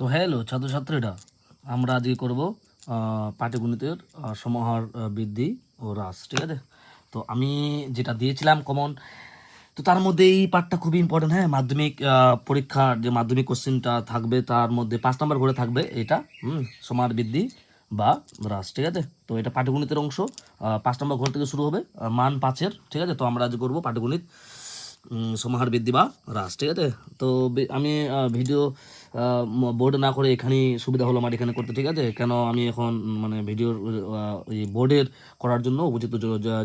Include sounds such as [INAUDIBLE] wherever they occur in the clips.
তো হ্যালো, ছাত্রছাত্রীরা, আমরা আজকে করব পাটিগণিতের সমাহার বৃদ্ধি ও হ্রাস, ঠিক আছে? তো আমি যেটা দিয়েছিলাম কমন তো তার মধ্যে এই পার্টটা খুবই ইম্পর্টেন্ট হ্যাঁ? মাধ্যমিক পরীক্ষার যে মাধ্যমিক কোশ্চেনটা থাকবে, তার মধ্যে পাঁচ নম্বর করে থাকবে, এটা, হুম, সমাহার, বৃদ্ধি বা হ্রাস, ঠিক আছে? তো এটা পাটিগণিতের অংশ পাঁচ নম্বর ঘর থেকে শুরু হবে মান পাঁচের, ঠিক আছে? তো আমরা আজ করব পাটিগণিত সমাহার, বৃদ্ধি বা হ্রাস, ঠিক আছে? তো আমি ভিডিও বোর্ডে না করে এখানেই সুবিধা হলো আমার এখানে করতে, ঠিক আছে? কেন আমি এখন মানে ভিডিওর ওই বোর্ডের করার জন্য উপযুক্ত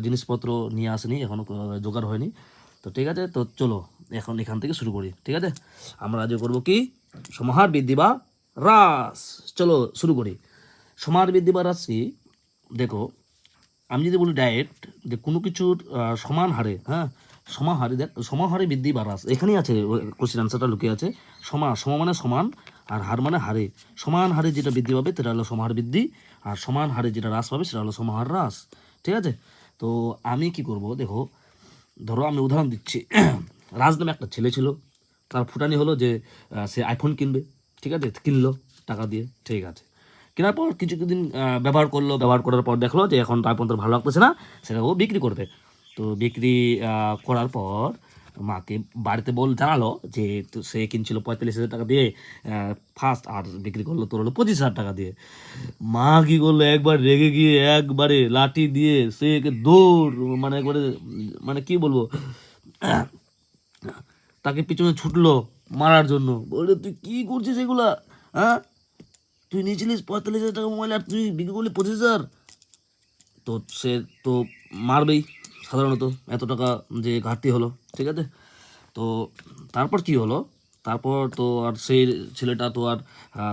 জিনিসপত্র নিয়ে আসেনি এখনও জোগাড় হয়নি। তো ঠিক আছে, তো চলো, এখন এখান থেকে শুরু করি, ঠিক আছে? আমরা আজ করব কি? সমাহার, বৃদ্ধি বা হ্রাস। চলো, শুরু করি। সমাহার, বৃদ্ধি বা হ্রাস কি? দেখো, আমি যদি বলি ডায়েট যে কোনো কিছুর সমান হারে হ্যাঁ সমান দেখ সমান বৃদ্ধি বা হ্রাস এখানেই আছে কোশ্চেন আনসারটা লুকিয়ে আছে। সমা, সম মানে সমান, আর হার মানে হারে। সমান হারে যেটা বৃদ্ধি পাবে, সেটা হলো সমাহার বৃদ্ধি। আর সমান হারে যেটা হ্রাস পাবে, সেটা হলো সমাহার হ্রাস। ঠিক আছে? তো আমি কি করব, দেখো, ধরো আমি উদাহরণ দিচ্ছি। [CLEARS THROAT] রাজ নামে একটা ছেলে ছিল। তার ফুটানি হলো যে সে আইফোন কিনবে। ঠিক আছে? কিনলো টাকা দিয়ে। ঠিক আছে। কেনার পর কিছু কিছুদিন ব্যবহার করল। ব্যবহার করার পর দেখল যে, এখন আইফোন তার ভালো লাগতেছে না। সেটা ও বিক্রি করবে। তো বিক্রি করার পর মাকে বাড়িতে বল জানালো যে সে কিনছিল পঁয়তাল্লিশ হাজার টাকা দিয়ে ফার্স্ট আর বিক্রি করল তোর হলো পঁচিশ হাজার টাকা দিয়ে। মা কী করল? একবার রেগে গিয়ে একবারে লাঠি দিয়ে সে দৌড় মানে একবারে মানে কি বলব? তাকে পিছনে ছুটলো মারার জন্য। বলে, তুই কি করছিস এগুলা? হ্যাঁ? তুই নিয়েছিলিস পঁয়তাল্লিশ হাজার টাকা মোবাইল আর তুই বিক্রি করলি পঁচিশ হাজার? তো সে তো মারবেই। সাধারণত এত টাকা যে ঘাটতি হলো, ঠিক আছে? তো তারপর কি হলো? তারপর তো আর সেই ছেলেটা তো আর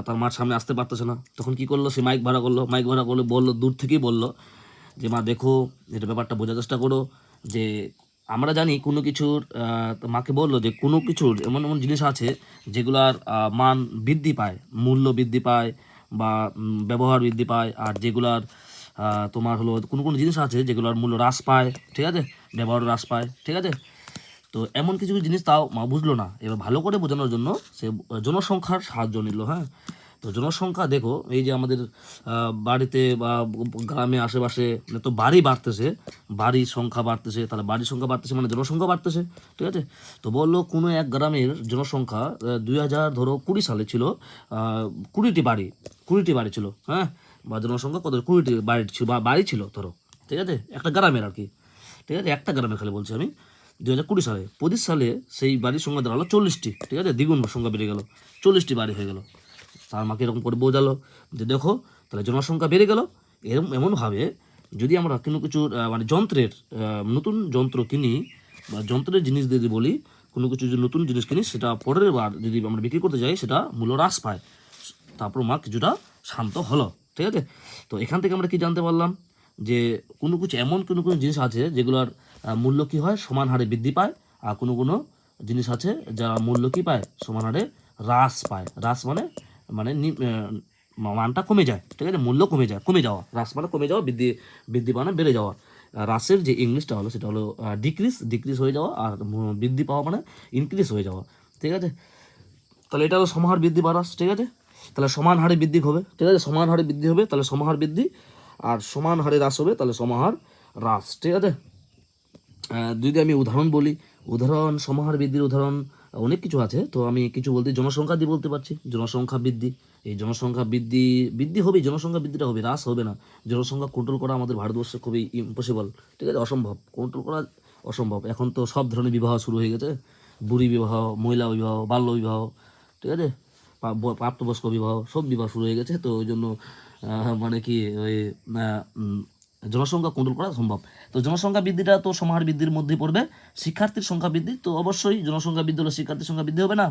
তার মার সামনে আসতে পারতেছে না। তখন কি করল? সে মাইক ভাড়া করল। মাইক ভাড়া করলে বলল, দূর থেকেই বলল যে, মা, দেখো, এটা ব্যাপারটা বোঝার চেষ্টা করো যে, আমরা জানি কোনো কিছুর মাকে বলল যে, কোনো কিছুর এমন এমন জিনিস আছে যেগুলার মান বৃদ্ধি পায়, মূল্য বৃদ্ধি পায় বা ব্যবহার বৃদ্ধি পায় আর যেগুলার তোমার হলো কোনো কোনো জিনিস আছে যেগুলোর মূল্য হ্রাস পায়, ঠিক আছে? ব্যবহার হ্রাস পায়, ঠিক আছে? তো এমন কিছু কিছু জিনিস তাও মা বুঝলো না। এবার ভালো করে বোঝানোর জন্য সে জনসংখ্যার সাহায্য নিল হ্যাঁ? তো জনসংখ্যা দেখো, এই যে আমাদের বাড়িতে বা গ্রামে, আশেপাশে তো বাড়ি বাড়তেছে, বাড়ির সংখ্যা বাড়তেছে, তাহলে বাড়ির সংখ্যা বাড়তেছে মানে জনসংখ্যা বাড়তেছে, ঠিক আছে? তো বলল কোনো এক গ্রামের জনসংখ্যা দুই হাজার ধরো কুড়ি সালে ছিল কুড়িটি বাড়ি কুড়িটি বাড়ি ছিল হ্যাঁ? বা জনসংখ্যা কত? কুড়িটি বাড়ি ছিল, বা বাড়ি ছিল, ধরো, ঠিক আছে? একটা গ্রামের আর কি, ঠিক আছে? একটা গ্রামে খালি বলছি আমি দু হাজার কুড়ি সালে। পঁচিশ সালে সেই বাড়ির সংখ্যা দাঁড়াল চল্লিশটি, ঠিক আছে? দ্বিগুণ সংখ্যা বেড়ে গেল, চল্লিশটি বাড়ি হয়ে গেল। তার মাকে এরকম করে বোঝালো যে, দেখো, তাহলে জনসংখ্যা বেড়ে গেল। এরকম এমনভাবে যদি আমরা কোনো কিছু মানে যন্ত্রের নতুন যন্ত্র কিনি, বা যন্ত্রের জিনিস যদি বলি, কোনো কিছু যদি নতুন জিনিস কিনি, সেটা পরের বার যদি আমরা বিক্রি করতে যাই, সেটা মূল্য হ্রাস পায়। তারপর মা কিছুটা শান্ত হলো। ঠিক আছে? তো এখান থেকে আমরা কি জানতে পারলাম? যে কোনো কিছু এমন কোনো কোনো জিনিস আছে যেগুলোর মূল্য কি হয়? সমান হারে বৃদ্ধি পায়। আর কোনো কোনো জিনিস আছে যা মূল্য কি পায়? সমান হারে হ্রাস পায়। হ্রাস মানে মানে মানটা কমে যায়। ঠিক আছে? মূল্য কমে যায়, কমে যাওয়া। হ্রাস মানে কমে যাওয়া, বৃদ্ধি বৃদ্ধি মানে বেড়ে যাওয়া। হ্রাসের যে ইংলিশটা হলো, সেটা হলো ডিক্রিজ ডিক্রিজ হয়ে যাওয়া। আর বৃদ্ধি পাওয়া মানে ইনক্রিজ হয়ে যাওয়া। ঠিক আছে? তাহলে এটা হলো সমাহার বৃদ্ধি বা হ্রাস ঠিক আছে? তাহলে সমান হারে বৃদ্ধি হবে। ঠিক আছে? সমান হারে বৃদ্ধি হবে, তাহলে সমাহার বৃদ্ধি। আর সমান হারে হ্রাস হবে, তাহলে সমাহার হ্রাস। ঠিক আছে? যদি আমি উদাহরণ বলি, উদাহরণ সমাহার বৃদ্ধির উদাহরণ, অনেক কিছু আছে। তো আমি কিছু বলতে জনসংখ্যা দিয়ে বলতে পারছি। জনসংখ্যা বৃদ্ধি, এই জনসংখ্যা বৃদ্ধি বৃদ্ধি হবে জনসংখ্যা বৃদ্ধিটা হবে, হ্রাস হবে না। জনসংখ্যা কন্ট্রোল করা আমাদের ভারতবর্ষে খুবই ইম্পসিবল ঠিক আছে? অসম্ভব। কন্ট্রোল করা অসম্ভব। এখন তো সব ধরনের বিবাহ শুরু হয়ে গেছে। বুড়ি বিবাহ, মহিলা বিবাহ, বাল্য বিবাহ। ঠিক আছে? প্রাপ্তবয়স্ক বিবাহ, সব বিবাহ শুরু হয়ে গেছে, তো ওই জন্য মানে কি ওই জনসংখ্যা কন্ট্রোল করা সম্ভব। তো জনসংখ্যা বৃদ্ধিটা তো সমাহার বৃদ্ধির মধ্যেই পড়বে। শিক্ষার্থীর সংখ্যা বৃদ্ধি, তো অবশ্যই জনসংখ্যা বৃদ্ধি হলে শিক্ষার্থীর সংখ্যা বৃদ্ধি হবে না।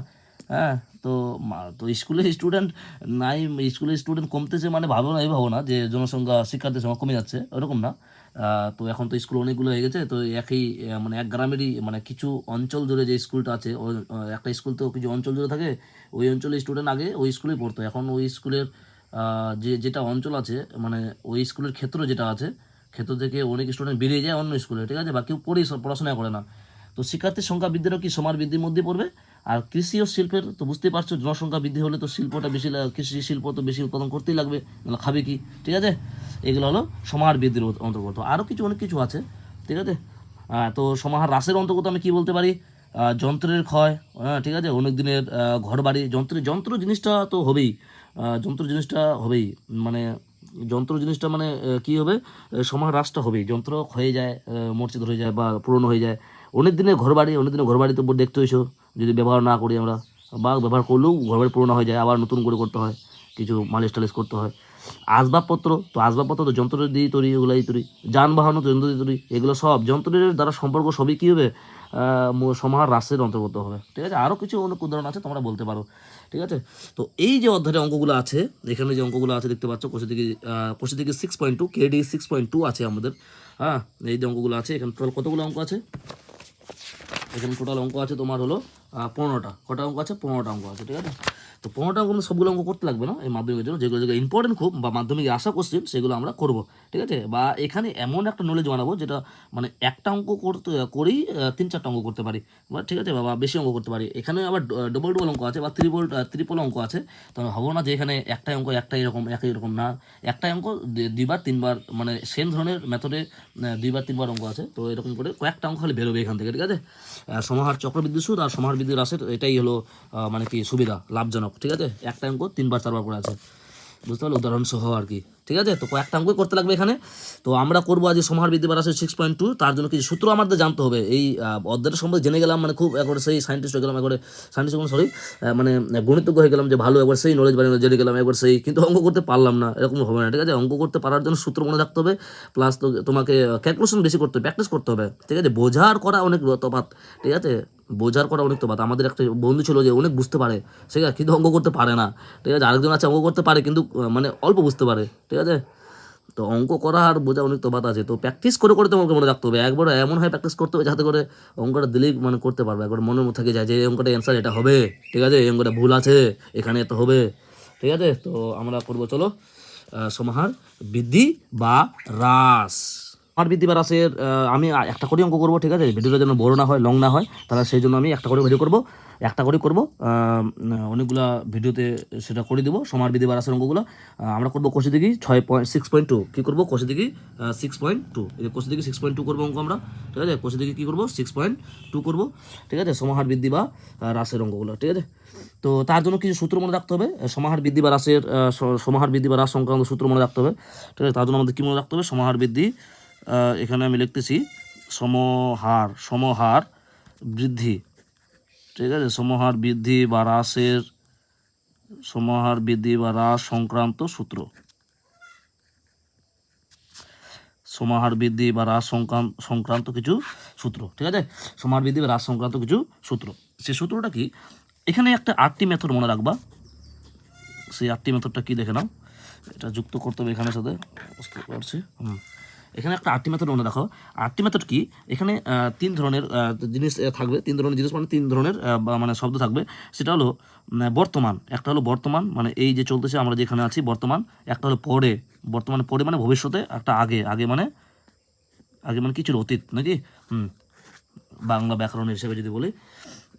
হ্যাঁ তো তো স্কুলের স্টুডেন্ট নাই স্কুলের স্টুডেন্ট কমতেছে মানে ভাবো না এই ভাবো না যে জনসংখ্যা শিক্ষার্থীর সংখ্যা কমে যাচ্ছে, ওরকম না। তো এখন তো স্কুল অনেকগুলো হয়ে গেছে, তো একই মানে এক গ্রামেরই মানে কিছু অঞ্চল জুড়ে যে স্কুলটা আছে ওই একটা স্কুল তো কিছু অঞ্চল জুড়ে থাকে, ওই অঞ্চলের স্টুডেন্ট আগে ওই স্কুলেই পড়তো। এখন ওই স্কুলের যে, যেটা অঞ্চল আছে মানে ওই স্কুলের ক্ষেত্র যেটা আছে, ক্ষেত্র থেকে অনেক স্টুডেন্ট বেরিয়ে যায় অন্য স্কুলে ঠিক আছে? বা কেউ পড়েই পড়াশোনা করে না। তো শিক্ষার্থীর সংখ্যা বৃদ্ধিরও কি সমান বৃদ্ধির মধ্যে পড়বে? আর কৃষি ও শিল্পের, তো বুঝতেই পারছ, জনসংখ্যা বৃদ্ধি হলে তো শিল্পটা বেশি কৃষি শিল্প তো বেশি উৎপাদন করতেই লাগবে খাবে কি? ঠিক আছে? এগুলো হলো সমাহার বৃদ্ধির অন্তর্গত। আরও কিছু অনেক কিছু আছে ঠিক আছে? তো সমাহার হ্রাসের অন্তর্গত আমি কি বলতে পারি? যন্ত্রের ক্ষয় হ্যাঁ ঠিক আছে? অনেক দিনের ঘর বাড়ি যন্ত্রের যন্ত্র জিনিসটা তো হবেই। যন্ত্র জিনিসটা হবেই। মানে যন্ত্র জিনিসটা মানে কি হবে? সমাহার হ্রাসটা হবেই। যন্ত্র হয়ে যায় আহ, মূর্ছিত হয়ে যায় বা পুরনো হয়ে যায়। অনেক দিনের ঘর বাড়ি অনেক দিনের ঘর বাড়ি তো দেখতে হয়েছো যদি ব্যবহার না করি আমরা। বা ব্যবহার করলেও ঘর বাড়ি পুরনো হয়ে যায় আবার নতুন করে করতে হয় কিছু মালিশ টালিশ করতে হয়। আসবাবপত্র, তো আসবাবপত্র তো যন্ত্র দিয়ে তৈরি, এগুলাই তৈরি যানবাহনও যন্ত্র দিয়ে তৈরি, এগুলো সব যন্ত্রের দ্বারা সম্পর্ক সবই কী হবে? সমাহার হ্রাসের অন্তর্গত হবে। ঠিক আছে? আরও কিছু অনেক উদাহরণ আছে, তোমরা বলতে পারো। ঠিক আছে? তো এই যে অধ্যায়ের অঙ্কগুলো আছে, এখানে যে অঙ্কগুলো আছে দেখতে পাচ্ছ কোষে থেকে কোষে থেকে six point two KD six point two আছে আমাদের। হ্যাঁ? এই যে অঙ্কগুলো আছে, এখানে টোটাল কতগুলো অঙ্ক আছে? এখানে টোটাল অঙ্ক আছে তোমার হলো পনেরোটা। কটা অঙ্ক আছে? পনেরোটা অঙ্ক আছে, ঠিক আছে? তো পনেরোটা কোনো সবগুলো অঙ্ক করতে লাগবে না এই মাধ্যমিকের জন্য, যেগুলো যেগুলো ইম্পর্টেন্ট খুব বা মাধ্যমিকে আশা কোশ্চেন সেগুলো আমরা করব। ঠিক আছে? বা এখানে এমন একটা নলেজ বানাবো যেটা মানে একটা অঙ্ক করতে, করেই তিন চারটা অঙ্ক করতে পারি। বা ঠিক আছে? বা বেশি অঙ্ক করতে পারি। এখানে আবার ডবল ডবল অঙ্ক আছে বা ত্রিপল ত্রিপল অঙ্ক আছে। তো ভাবো না যে এখানে একটাই অঙ্ক, একটাই এরকম, একই রকম না। একটাই অঙ্ক দুইবার, তিনবার মানে সেম ধরনের মেথডে দুইবার, তিনবার অঙ্ক আছে। তো এরকম করে কয়েকটা অঙ্ক খালি বেরোবে এখান থেকে, ঠিক আছে? সমাহার চক্রবৃদ্ধি সুদ আর সমাহার বৃদ্ধি হ্রাসের এটাই হলো মানে কি সুবিধা, লাভজনক, ঠিক আছে? একটা অঙ্ক তিনবার, চারবার করে আছে। বুঝতে পারল? উদাহরণ সহ আর কি। ঠিক আছে? তো কয়েকটা অঙ্কই করতে লাগবে এখানে। তো আমরা করব আজ সমাহার বৃদ্ধি বাড়াচ্ছে সিক্স পয়েন্ট টু তার জন্য কিছু সূত্র আমাদের জানতে হবে। এই আহ, অধ্যায়টা সম্বন্ধে জেনে গেলাম মানে খুব একবার সেই সায়েন্টিস্ট হয়ে গেলাম একবারে সায়েন্টিস্ট সরি মানে গণিতজ্ঞ হয়ে গেলাম যে ভালো একবার সেই নলেজ বাড়িয়ে জেনে গেলাম একবার সেই কিন্তু অঙ্ক করতে পারলাম না এরকম হবে না ঠিক আছে? অঙ্ক করতে পারার জন্য সূত্র মনে রাখতে হবে প্লাস তো তোমাকে ক্যালকুলেশন বেশি করতে হবে প্র্যাকটিস করতে হবে ঠিক আছে? বোঝার করা অনেক তফাৎ ঠিক আছে? বোঝার করা অনেক তো তফাৎ। আমাদের একটা বন্ধু ছিল যে অনেক বুঝতে পারে, ঠিক আছে? কিন্তু অঙ্ক করতে পারে না, ঠিক আছে? আরেকজন আছে, অঙ্ক করতে পারে, কিন্তু মানে অল্প বুঝতে পারে, ঠিক আছে? তো অঙ্ক করা আর বোঝা অনেক তফাৎ আছে। তো প্র্যাকটিস করে করে তোমাকে মনে রাখতে হবে। একবার এমন হয় প্র্যাকটিস করতে হবে যাতে করে অঙ্কটা দিলেই মানে করতে পারবে। একবার মনের মধ্যে থেকে যায় যে এই অঙ্কটা অ্যান্সার এটা হবে, ঠিক আছে? এই অঙ্কটা ভুল আছে, এখানে এত হবে, ঠিক আছে? তো আমরা করব, চলো। সমাহার বৃদ্ধি বা হ্রাস সমাহার বৃদ্ধি বা হ্রাসের আহ, আমি একটা করে অঙ্ক করব ঠিক আছে? ভিডিওটা যেন বড় না হয় লং না হয় তাহলে সেই জন্য আমি একটা করে ভিডিও করব একটা করে করব অনেকগুলা ভিডিওতে সেটা করে দেবো সমার বৃদ্ধি বা হ্রাসের অঙ্কগুলো। আমরা করব কোষে দিকে ছয় পয়েন্ট সিক্স পয়েন্ট টু কী করব? কোষে দিকে সিক্স পয়েন্ট টু এই কোষে দিকে সিক্স পয়েন্ট টু করব অঙ্ক আমরা ঠিক আছে? কোষে দিকে কী করব? সিক্স পয়েন্ট টু করব ঠিক আছে? সমাহার বৃদ্ধি বা আহ, হ্রাসের অঙ্কগুলো ঠিক আছে? তো তার জন্য কিছু সূত্র মনে রাখতে হবে সমাহার বৃদ্ধি বা হ্রাসের আহ, সমাহার বৃদ্ধি বা হ্রাস সংক্রান্ত সূত্র মনে রাখতে হবে ঠিক আছে? তার জন্য আমাদের কী মনে রাখতে হবে? সমাহার বৃদ্ধি এখানে আমি লিখতেছি সমহার সমহার বৃদ্ধি। ঠিক আছে? সমহার বৃদ্ধি বা হ্রাসের, সমহার বৃদ্ধি বা হ্রাস সংক্রান্ত সূত্র। সমাহার বৃদ্ধি বা হ্রাস সংক্রান্ত কিছু সূত্র। ঠিক আছে? সমাহার বৃদ্ধি বা হ্রাস সংক্রান্ত কিছু সূত্র। সেই সূত্রটা কি? এখানে একটা আটটি মেথড মনে রাখবা। সেই আটটি মেথডটা কি দেখে নাও। এটা যুক্ত করতে হবে এখানের সাথে। বুঝতে পারছি? হুম। এখানে একটা আটটি মেথড মনে রাখো আটটি মেথড কি? এখানে তিন ধরনের জিনিস থাকবে। তিন ধরনের জিনিস মানে তিন ধরনের মানে শব্দ থাকবে। সেটা হলো বর্তমান। একটা হলো বর্তমান মানে এই যে চলতেছে, আমরা যেখানে আছি, বর্তমান। একটা হলো পরে। বর্তমানে পরে মানে ভবিষ্যতে, একটা আগে। আগে মানে আগে মানে কিছু অতীত, নাকি? হুম। বাংলা ব্যাকরণ হিসেবে যদি বলি,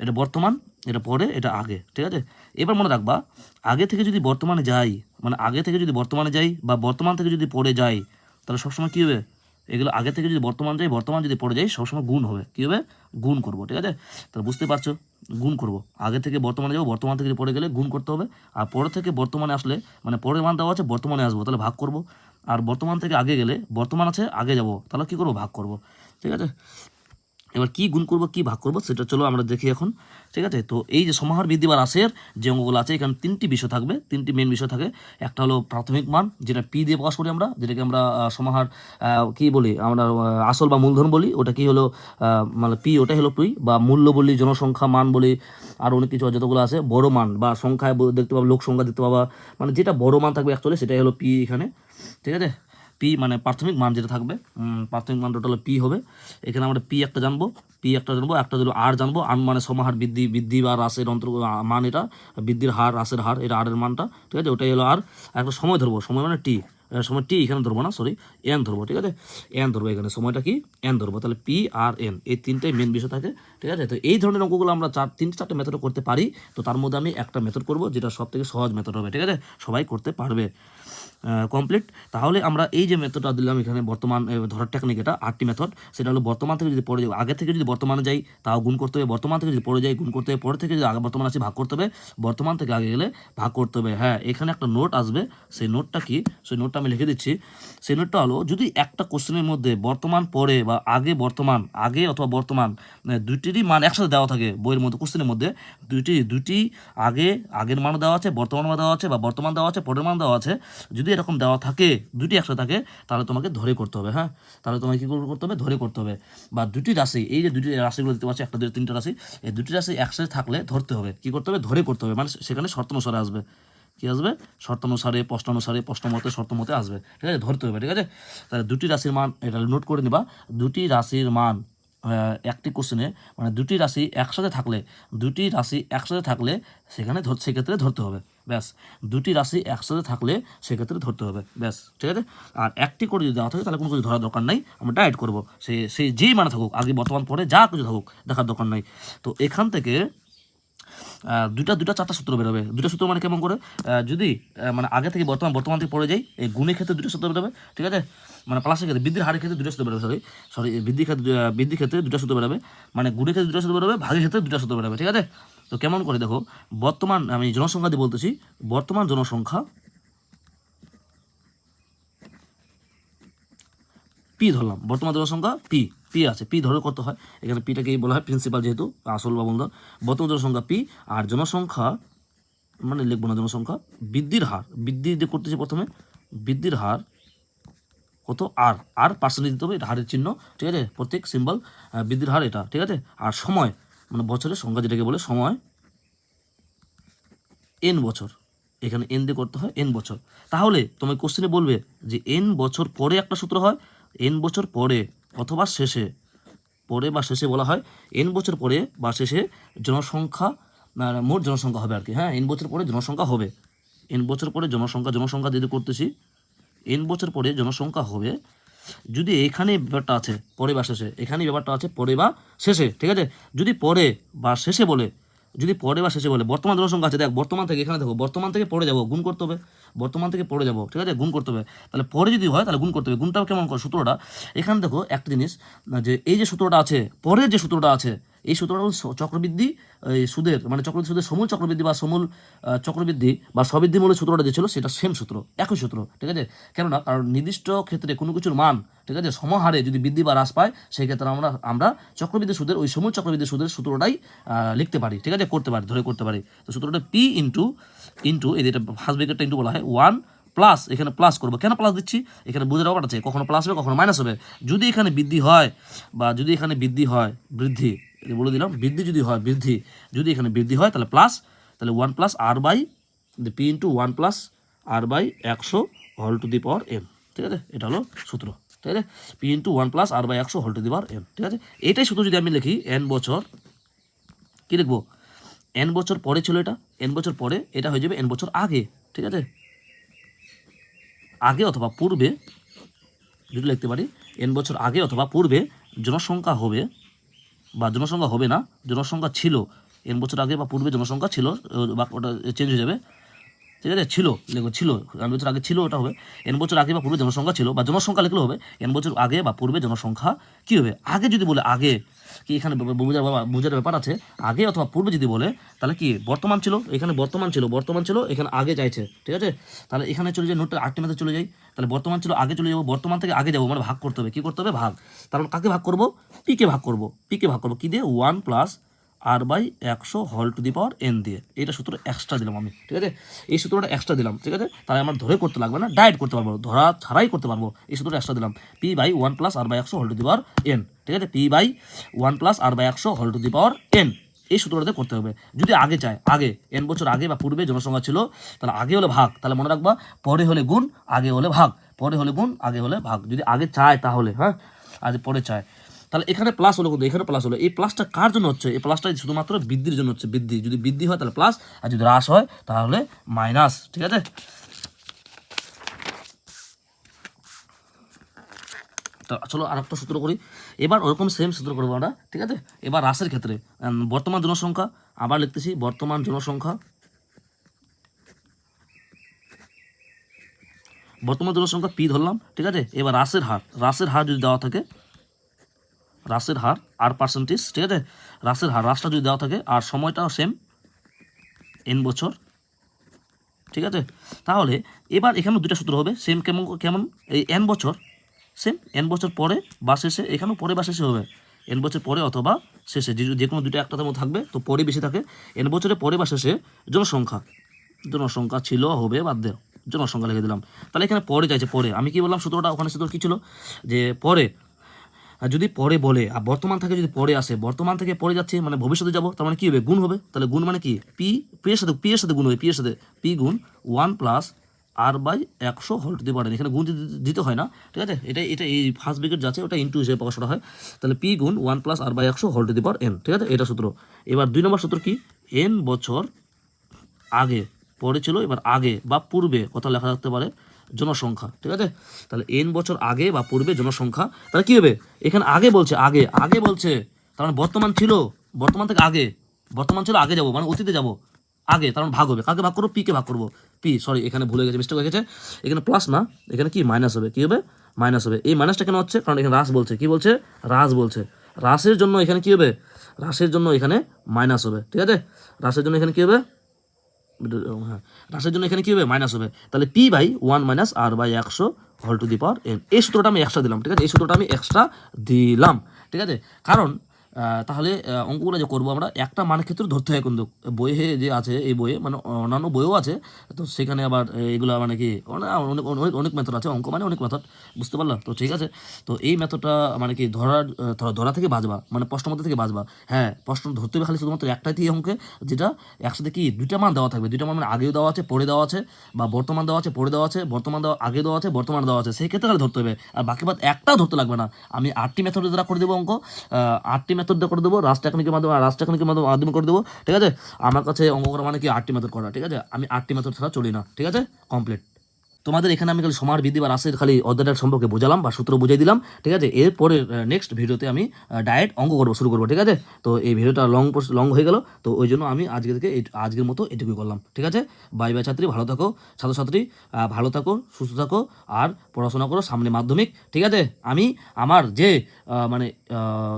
এটা বর্তমান, এটা পরে, এটা আগে, ঠিক আছে? এবার মনে রাখবা, আগে থেকে যদি বর্তমানে যাই মানে আগে থেকে যদি বর্তমানে যাই, বা বর্তমান থেকে যদি পড়ে যাই তাহলে সবসময় কী হবে? এগুলো আগে থেকে যদি বর্তমান যাই, বর্তমান যদি পড়ে যাই, সবসময় গুণ হবে। কী হবে? গুণ করব, ঠিক আছে? তাহলে বুঝতে পারছ? গুণ করব। আগে থেকে বর্তমানে যাব, বর্তমান থেকে পড়ে গেলে গুণ করতে হবে। আর পরে থেকে বর্তমানে আসলে মানে পরের মান দেওয়া আছে, বর্তমানে আসব, তাহলে ভাগ করব। আর বর্তমান থেকে আগে গেলে, বর্তমান আছে, আগে যাব, তাহলে কী করব? ভাগ করব, ঠিক আছে? এবার কি গুণ করব, কি ভাগ করব, সেটা চলো আমরা দেখি এখন, ঠিক আছে? তো এই যে সমাহার বৃদ্ধি বা হ্রাসের যে অঙ্গগুলো আছে, এখানে তিনটি বিষয় থাকবে, তিনটি মেন বিষয় থাকে। একটা হলো প্রাথমিক মান, যেটা পি দিয়ে প্রকাশ করি আমরা, যেটাকে আমরা সমাহার কি বলি, আমরা আসল বা মূলধন বলি, ওটা কি হলো মানে পি ওটাই হলো পি বা মূল্য বলি, জনসংখ্যা মান বলি, আর অনেক কিছু যতগুলো আছে, বড় মান, বা সংখ্যায় দেখতে পাবা, লোক সংখ্যা দেখতে পাবা মানে যেটা বড় মান থাকবে অ্যাকচুয়ালি সেটাই হলো পি এখানে, ঠিক আছে? পি মানে প্রাথমিক মান যেটা থাকবে প্রাথমিক মান টোটাল পি হবে। এখানে আমরা পি একটা জানব পি একটা জানব, একটা ধরো আর জানব। আর মানে সমাহার বৃদ্ধি বৃদ্ধি বা হ্রাসের অন্তর মান এটা, বৃদ্ধির হার, হ্রাসের হার, এটা আরের মানটা, ঠিক আছে? ওটাই হলো আর একটা সময় ধরবো, সময় মানে টি সময় টি এখানে ধরবো না সরি এন ধরবো, ঠিক আছে? এন ধরবো এখানে, সময়টা কি? এন ধরবো, তাহলে পি আর এন, এই তিনটাই মেন বিষয় থাকে, ঠিক আছে? তো এই ধরনের অঙ্কগুলো আমরা চার, তিনটে চারটে মেথড করতে পারি, তো তার মধ্যে আমি একটা মেথড করব, যেটা সব থেকে সহজ মেথড হবে, ঠিক আছে? সবাই করতে পারবে কমপ্লিট তাহলে আমরা এই যে মেথডটা দিলাম এখানে বর্তমান ধরার টেকনিক এটা, আটটি মেথড সেটা হলো বর্তমান থেকে যদি পড়ে যাই, আগে থেকে যদি বর্তমানে যাই, তাও গুণ করতে হবে, বর্তমান থেকে যদি পড়ে যাই, গুণ করতে হবে, পরে থেকে যদি আগে বর্তমান আছে ভাগ করতে হবে, বর্তমান থেকে আগে গেলে ভাগ করতে হবে হ্যাঁ এখানে একটা নোট আসবে, সেই নোটটা কি? সেই নোটটা আমি লিখে দিচ্ছি, সেই নোটটা হলো, যদি একটা কোশ্চেনের মধ্যে বর্তমান, পরে বা আগে বর্তমান, আগে অথবা বর্তমান মানে দুইটিরই মান একসাথে দেওয়া থাকে, বইয়ের মধ্যে কোশ্চেনের মধ্যে, দুইটি দুইটি আগে, আগের মান দেওয়া আছে বর্তমান মান দেওয়া আছে বা বর্তমান দেওয়া আছে, পরের মান দেওয়া আছে, যদি এরকম দেওয়া থাকে দুটি একসাথে থাকে, তাহলে তোমাকে ধরে করতে হবে হ্যাঁ? তাহলে তোমাকে কী করতে হবে? ধরে করতে হবে। বা দুটি রাশি, এই যে দুটি রাশিগুলো দিতে পারছি একটা দুটো তিনটা রাশি, এই দুটি রাশি একসাথে থাকলে ধরতে হবে। কী করতে হবে? ধরে করতে হবে মানে সেখানে শর্ত অনুসারে আসবে। কি আসবে? শর্তানুসারে, প্রশ্নানুসারে, প্রশ্নমতে, শর্তমতে আসবে। ঠিক আছে? ধরতে হবে, ঠিক আছে? তাহলে দুটি রাশির মান এটা নোট করে নিবা। দুটি রাশির মান একটি কোশ্চেনে মানে দুটি রাশি একসাথে থাকলে, দুটি রাশি একসাথে থাকলে সেখানে সেক্ষেত্রে ধরতে হবে। ব্যাস। দুটি রাশি একসাথে থাকলে সেক্ষেত্রে ধরতে হবে। ব্যাস। ঠিক আছে? আর একটি করে যদি দেওয়া থাকে, তাহলে কোনো কিছু ধরার দরকার নাই। আমরা ডায়েট করব। সে সেই যেই মানে থাকুক, আগে বর্তমান পরে যা কিছু থাকুক, দেখার দরকার নাই। তো এখান থেকে আহ, দুইটা দুইটা চারটা সূত্র বেরোবে। দুটো সূত্র মানে কেমন করে? যদি মানে আগে থেকে বর্তমান বর্তমান থেকে পড়ে যাই এই গুণের ক্ষেত্রে দুটো সূত্র বেরোবে ঠিক আছে? মানে প্লাসের ক্ষেত্রে বৃদ্ধির হারের ক্ষেত্রে দুটো সূত্র বেরোবে সরি সরি বৃদ্ধির ক্ষেত্রে বৃদ্ধির ক্ষেত্রে দুটো সূত্র বেরোবে মানে গুণের ক্ষেত্রে দুটো সূত্র বেরোবে ভাগের ক্ষেত্রে দুটো সূত্র বেরোবে ঠিক আছে? তো কেমন করে দেখো বর্তমান আমি জনসংখ্যা দিয়ে বলতেছি বর্তমান জনসংখ্যা পি ধরলাম বর্তমান জনসংখ্যা পি। পি আছে পি ধরে কত হয়? এখানে পিটাকেই বলা হয় প্রিন্সিপাল যেহেতু, আসল বা বন্ধু বর্তমান জনসংখ্যা পি আর জনসংখ্যা মানে লিখব না জনসংখ্যা, বৃদ্ধির হার। বৃদ্ধি করতেছি প্রথমে, বৃদ্ধির হার কত? আর আর পার্সেন্টেজ দিতে হবে, এটা হারের চিহ্ন, ঠিক আছে? প্রত্যেক সিম্বল বৃদ্ধির হার এটা, ঠিক আছে? আর সময় মানে বছরের সংখ্যা যেটাকে বলে সময় এন বছর। এখানে এন দিয়ে করতে হয় এন বছর। তাহলে তোমার কোশ্চেনে বলবে যে এন বছর পরে একটা সূত্র হয় এন বছর পরে। অথবা শেষে, পরে বা শেষে বলা হয় এন বছর পরে বা শেষে জনসংখ্যা মোট জনসংখ্যা হবে আর কি। হ্যাঁ এন বছর পরে জনসংখ্যা হবে। এন বছর পরে জনসংখ্যা জনসংখ্যা যদি করতেছি এন বছর পরে জনসংখ্যা হবে, যদি এখানে ব্যাপারটা আছে, পরে বা শেষে, এখানেই ব্যাপারটা আছে, পরে বা শেষে, ঠিক আছে? যদি পরে বা শেষে বলে, যদি পরে বা শেষে বলে, বর্তমান জনসংখ্যা আছে, দেখ, বর্তমান থেকে এখানে দেখো, বর্তমান থেকে পরে যাব, গুণ করতে হবে। বর্তমান থেকে পড়ে যাব, ঠিক আছে? গুণ করতে হবে। তাহলে পরে যদি হয়, তাহলে গুণ করতে হবে। গুণটাও কেমন করে? সূত্রটা। এখানে দেখো একটা জিনিস যে এই যে সূত্রটা আছে, পরের যে সূত্রটা আছে, এই সূত্রটা হল চক্রবৃদ্ধি, এই সুদের মানে চক্রবৃদ্ধি, সুদের সমূল চক্রবৃদ্ধি বা সমূল চক্রবৃদ্ধি বা সবৃদ্ধি সূত্রটা যে ছিল, সেটা সেম সূত্র, একই সূত্র, ঠিক আছে? কেননা, কারণ নির্দিষ্ট ক্ষেত্রে কোনো কিছুর মান ঠিক আছে? সমাহারে যদি বৃদ্ধি বা হ্রাস পায়, সেই ক্ষেত্রে আমরা আমরা চক্রবৃদ্ধি সুদের, ওই সমূল চক্রবৃদ্ধি সুদের সূত্রটাই লিখতে পারি, ঠিক আছে? করতে পারি, ধরে করতে পারি। তো সূত্রটা পি ইন্টু ইন্টু এই যেটা ফার্স্ট ব্রেকেটটা ইন্টু বলা হয় ওয়ান প্লাস এখানে প্লাস করব। কেন প্লাস দিচ্ছি? এখানে বুঝে ব্যাপার আছে, কখনো প্লাস হবে, কখনো মাইনাস হবে। যদি এখানে বৃদ্ধি হয়, বা যদি এখানে বৃদ্ধি হয়, বৃদ্ধি বলে দিলাম, বৃদ্ধি যদি হয়, বৃদ্ধি, যদি এখানে বৃদ্ধি হয়, তাহলে প্লাস তাহলে one plus R by P into one plus R by একশো whole to the power M ঠিক আছে? এটা হলো সূত্র। ঠিক আছে? P into one plus R by একশো হল টু দি এম ঠিক আছে? এটাই শুধু যদি আমি লিখি এন বছর, কী লিখব? এন বছর পরে ছিল এটা এন বছর পরে এটা হয়ে যাবে এন বছর আগে, ঠিক আছে? আগে অথবা পূর্বে, যদি লিখতে পারি এন বছর আগে অথবা পূর্বে জনসংখ্যা হবে বা জনসংখ্যা হবে না, জনসংখ্যা ছিল এন বছর আগে বা পূর্বে জনসংখ্যা ছিল বা ওটা চেঞ্জ হয়ে যাবে ঠিক আছে? ছিল। লেখো ছিল। এন বছর আগে ছিল, ওটা হবে। এন বছর আগে বা পূর্বে জনসংখ্যা ছিল, বা জনসংখ্যা লিখলেও হবে এন বছর আগে বা পূর্বে জনসংখ্যা কী হবে? আগে যদি বলে আগে, কি এখানে বোঝার বোঝার ব্যাপার আছে, আগে অথবা পূর্বে যদি বলে, তাহলে কি বর্তমান ছিল? এখানে বর্তমান ছিল বর্তমান ছিল, এখানে আগে চাইছে ঠিক আছে? তাহলে এখানে চলে যাই, নোটটা আটটি মেথে চলে যাই। তাহলে বর্তমান ছিল, আগে চলে যাব, বর্তমান থেকে আগে যাব মানে ভাগ করতে হবে। কী করতে হবে? ভাগ। তারপর কাকে ভাগ করব? পিকে ভাগ করব। পিকে ভাগ করব। কী দিয়ে? ওয়ান প্লাস আর বাই একশো whole to the power N দিয়ে। এটা সূত্র এক্সট্রা দিলাম আমি, ঠিক আছে? এই সূত্রটা এক্সট্রা দিলাম, ঠিক আছে? তাহলে আমার ধরে করতে লাগবে না ডায়েট করতে পারব, ধরা ছাড়াই করতে পারব। এই সূত্রটা এক্সট্রা দিলাম P by one plus R by একশো whole to the power N ঠিক আছে? P by one plus R by একশো whole to the power N এই সূত্রটাতে করতে হবে। যদি আগে চায়, আগে এন বছর আগে বা পূর্বে জনসংখ্যা ছিল, তাহলে আগে হলে ভাগ, তাহলে মনে রাখবা, পরে হলে গুণ, আগে হলে ভাগ, পরে হলে গুণ, আগে হলে ভাগ। যদি আগে চায় তাহলে হ্যাঁ? আজ পরে চায়। তাহলে এখানে প্লাস হলো কিন্তু এখানে প্লাস হলো। এই প্লাসটা কার জন্য হচ্ছে? এই প্লাসটা শুধুমাত্র বৃদ্ধির জন্য হচ্ছে। বৃদ্ধি, যদি বৃদ্ধি হয় তাহলে প্লাস আর যদি হ্রাস হয় তাহলে মাইনাস ঠিক আছে? চলো আর একটা সূত্র করি। এবার ওরকম সেম সূত্র করব আমরা, ঠিক আছে? এবার হ্রাসের ক্ষেত্রে বর্তমান জনসংখ্যা, আবার লিখতেছি বর্তমান জনসংখ্যা। বর্তমান জনসংখ্যা পি ধরলাম, ঠিক আছে? এবার হ্রাসের হার হ্রাসের হার যদি দেওয়া থাকে হ্রাসের হার আর পার্সেন্টেজ ঠিক আছে? হ্রাসের হার, হ্রাসটা যদি দেওয়া থাকে, আর সময়টাও সেম এন বছর, ঠিক আছে? তাহলে এবার এখানেও দুটো সূত্র হবে সেম কেমন কেমন? এই এন বছর সেম এন বছর পরে বা শেষে, এখানেও পরে বা শেষে হবে। এন বছর পরে অথবা শেষে, যে যে কোনো দুটো একটাতে মধ্যে থাকবে, তো পরে বেশি থাকে। এন বছরে পরে বা শেষে জনসংখ্যা জনসংখ্যা ছিল, হবে, বাদ দেও জনসংখ্যা লিখে দিলাম। তাহলে এখানে পরে চাইছে পরে। আমি কি বললাম সূত্রটা? ওখানে সূত্র কী ছিল? যে, পরে আর যদি পরে বলে, আর বর্তমান থেকে যদি পরে আসে, বর্তমান থেকে পরে যাচ্ছে মানে ভবিষ্যতে যাব, তার মানে কী হবে? গুণ হবে? তাহলে গুণ মানে কি? পি পি এর সাথে পি এর সাথে গুণ হবে পি এর সাথে। পি গুণ ওয়ান প্লাস আর বাই একশো হল দিতে পারেন। এখানে গুণ দিতে- হয় না, ঠিক আছে? এটা এটা এই ফার্স্ট ব্রিগেড যাচ্ছে, ওটা ইন্টু হিসেবে প্রকাশ করা হয়। তাহলে পি গুণ ওয়ান প্লাস আর বাই একশো whole to the power N ঠিক আছে? এটা সূত্র। এবার দুই নম্বর সূত্র কি? এন বছর আগে, পরে ছিল, এবার আগে বা পূর্বে, কথা লেখা থাকতে পারে। জনসংখ্যা, ঠিক আছে? তাহলে এন বছর আগে বা পূর্বে জনসংখ্যা, তাহলে কী হবে? এখানে আগে বলছে, আগে আগে বলছে, তার মানে বর্তমান ছিল, বর্তমান থেকে আগে, বর্তমান ছিল আগে যাব মানে অতীতে যাব, আগে, তার মানে ভাগ হবে। কাকে ভাগ করব? পিকে ভাগ করব। পি সরি এখানে ভুলে গেছে মিস্টেক হয়ে গেছে। এখানে প্লাস না, এখানে কি? মাইনাস হবে। কি হবে? মাইনাস হবে। এই মাইনাসটা কেন হচ্ছে? কারণ এখানে হ্রাস বলছে। কি বলছে? হ্রাস বলছে। হ্রাসের জন্য এখানে কি হবে? হ্রাসের জন্য এখানে মাইনাস হবে, ঠিক আছে? হ্রাসের জন্য এখানে কি হবে? হ্যাঁ। হ্রাসের জন্য এখানে কী হবে? মাইনাস হবে। তাহলে P by one minus R by একশো whole to the power N এই সূত্রটা আমি এক্সট্রা দিলাম, ঠিক আছে? এই সূত্রটা আমি এক্সট্রা দিলাম, ঠিক আছে? কারণ তাহলে অঙ্কগুলো যে করব আমরা, একটা মানের ক্ষেত্রে ধরতে হয় কিন্তু, বইয়ে যে আছে এই বইয়ে মানে অন্যান্য বইও আছে, তো সেখানে আবার এগুলো মানে কি, অনেক অনেক অনেক মেথড আছে, অঙ্ক মানে অনেক মেথড বুঝতে পারলাম? তো ঠিক আছে, তো এই মেথডটা মানে কি, ধরার ধরা- ধরা থেকে বাঁচবা মানে প্রশ্ন মধ্যে থেকে বাঁচবা। হ্যাঁ প্রশ্ন ধরতে হবে খালি শুধুমাত্র একটাই দিয়ে অঙ্কে, যেটা একসাথে কি, দুইটা মান দেওয়া থাকবে। দুইটা মান মানে আগেও দেওয়া আছে, পরে দেওয়া আছে, বা বর্তমান দেওয়া আছে, পরে দেওয়া আছে, বর্তমান দেওয়া, আগে দেওয়া আছে, বর্তমান দেওয়া আছে, সেই ক্ষেত্রে খালি ধরতে হবে। আর বাকি বাদ একটাও ধরতে লাগবে না। আমি আটটি মেথড দ্বারা করে দেবো অঙ্ক আটটি মেথড দিয়ে করে দেবো রাস্ট টেকনিকের মাধ্যমে রাস্ট টেকনিকের মাধ্যমে মাধ্যমে করে দেবো, ঠিক আছে? আমার কাছে অঙ্ক করা মানে কি, আটটি মেথড করা, ঠিক আছে? আমি আটটি মেথড ছাড়া চলি না, ঠিক আছে? কমপ্লিট তোমাদের এখানে আমি খালি সমার বৃদ্ধি বা রাসের খালি অধ্যায়টার সম্পর্কে বোঝালাম বা সূত্র বুঝিয়ে দিলাম, ঠিক আছে? এরপরে নেক্সট ভিডিওতে আমি ডায়েট অঙ্ক করব, শুরু করব, ঠিক আছে? তো এই ভিডিওটা লং লং হয়ে গেল, তো ওই জন্য আমি আজকে থেকে আজকের মতো এটুকুই করলাম, ঠিক আছে? বাই বাই ছাত্রী, ভালো থাকো, ছাত্রছাত্রী ভালো থাকো, সুস্থ থাকো, আর পড়াশোনা করো সামনে মাধ্যমিক, ঠিক আছে? আমি আমার যে মানে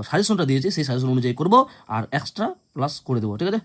সাজেশনটা দিয়েছি, সেই সাজেশন অনুযায়ী করব, আর এক্সট্রা প্লাস করে দেবো, ঠিক আছে?